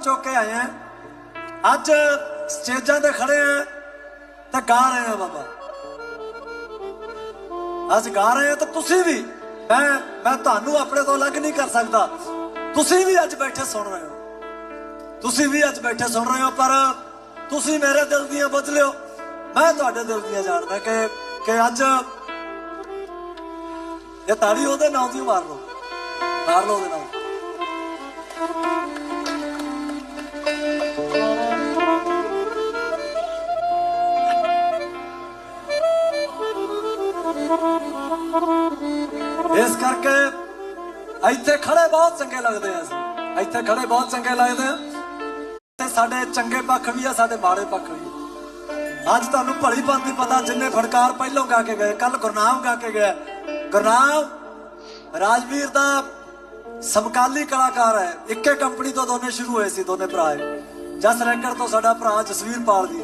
ਚੁੱਕ ਕੇ ਆਏ ਆ। ਅੱਜ ਸਟੇਜਾਂ ਤੇ ਖੜੇ ਆ ਤੇ ਗਾ ਰਹੇ ਆ ਬਾਬਾ। ਅੱਜ ਗਾ ਰਹੇ ਆ ਤਾਂ ਤੁਸੀਂ ਵੀ, ਮੈਂ ਮੈਂ ਤੁਹਾਨੂੰ ਆਪਣੇ ਤੋਂ ਅਲੱਗ ਨਹੀਂ ਕਰ ਸਕਦਾ। ਤੁਸੀਂ ਵੀ ਅੱਜ ਬੈਠੇ ਸੁਣ ਰਹੇ ਹੋ। ਤੁਸੀਂ ਵੀ ਅੱਜ ਬੈਠੇ ਸੁਣ ਰਹੇ ਹੋ, ਪਰ ਤੁਸੀਂ ਮੇਰੇ ਦਿਲ ਦੀਆਂ ਬਦਲਿਓ। ਮੈਂ ਤੁਹਾਡੇ ਦਿਲ ਦੀਆਂ ਜਾਣਦਾ ਕਿ ਕਿ ਅੱਜ ਇਹ ਤਾੜੀ ਉਹਦੇ ਨਾਂ ਦੀ ਮਾਰ ਲਓ। ਮਾਰ ਲਓ ਉਹਦੇ ਨਾਲ ਇਸ ਕਰਕੇ ਇੱਥੇ ਖੜੇ ਬਹੁਤ ਚੰਗੇ ਲੱਗਦੇ ਆ ਅਸੀਂ। ਇੱਥੇ ਖੜੇ ਬਹੁਤ ਚੰਗੇ ਲੱਗਦੇ ਆ। ਤੇ ਸਾਡੇ ਚੰਗੇ ਪੱਖ ਵੀ ਆ, ਸਾਡੇ ਮਾੜੇ ਪੱਖ ਵੀ ਅੱਜ ਤੁਹਾਨੂੰ ਭਲੀ ਭਾਂਤੀ ਪਤਾ, ਜਿੰਨੇ ਫੜਕਾਰ ਪਹਿਲੋਂ ਗਾ ਕੇ ਗਏ ਕੱਲ ਗੁਰਨਾਮ ਗਾ ਕੇ ਗਿਆ। ਗੁਰਨਾਮ, ਰਾਜਵੀਰ ਦਾ ਸਮਕਾਲੀ ਕਲਾਕਾਰ ਹੈ। ਇੱਕੇ ਕੰਪਨੀ ਤੋਂ ਦੋਨੇ ਸ਼ੁਰੂ ਹੋਏ ਸੀ, ਦੋਨੇ ਭਰਾ ਜਸ ਰੈਕਰ ਤੋਂ ਸਾਡਾ ਭਰਾ ਜਸਵੀਰ ਪਾਲ ਜੀ